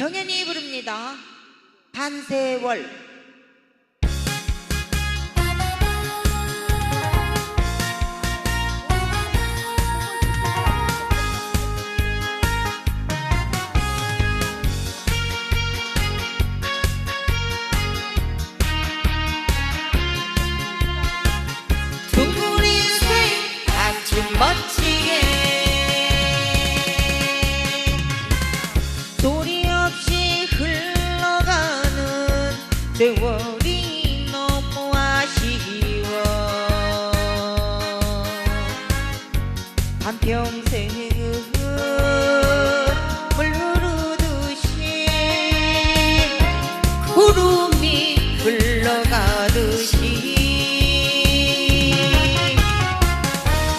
정연이 부릅니다. 반세월. 세월이 너무 아쉬워. 한평생은 물 흐르듯이 구름이 흘러가듯이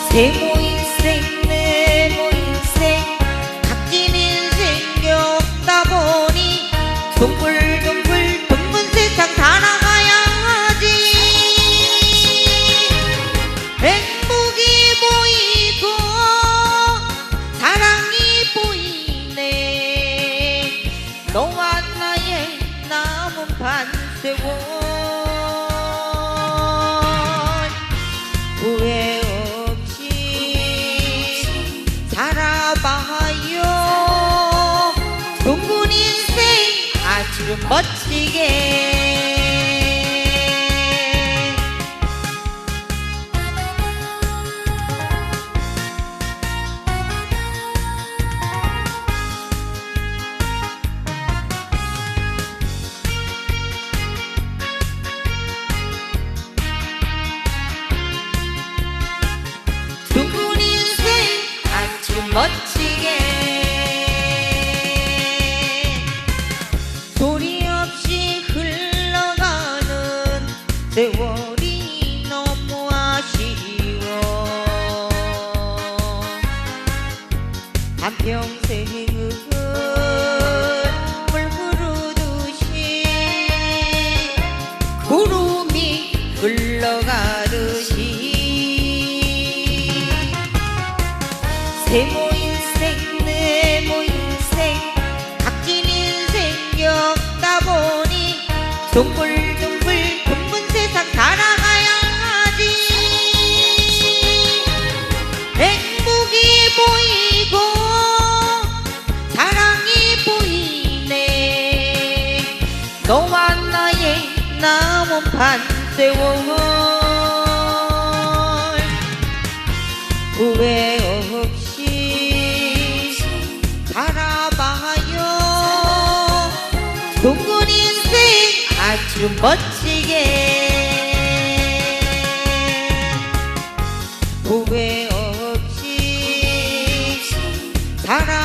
세모 후회 없이 살아봐요. 둥근 인생 아주 멋지게 멋지게. 소리 없이 흘러가는 세월이 너무 아쉬워. 한평생은 물 흐르듯이 구름 세모 인생 네모 인생. 값진 인생 겪다 보니 둥글둥글 둥근 세상 살아가야 하지. 행복이 보이고 사랑이 보이네. 너와 나의 남은 반세월. 후회 아주 멋지게. 후회 없이 살아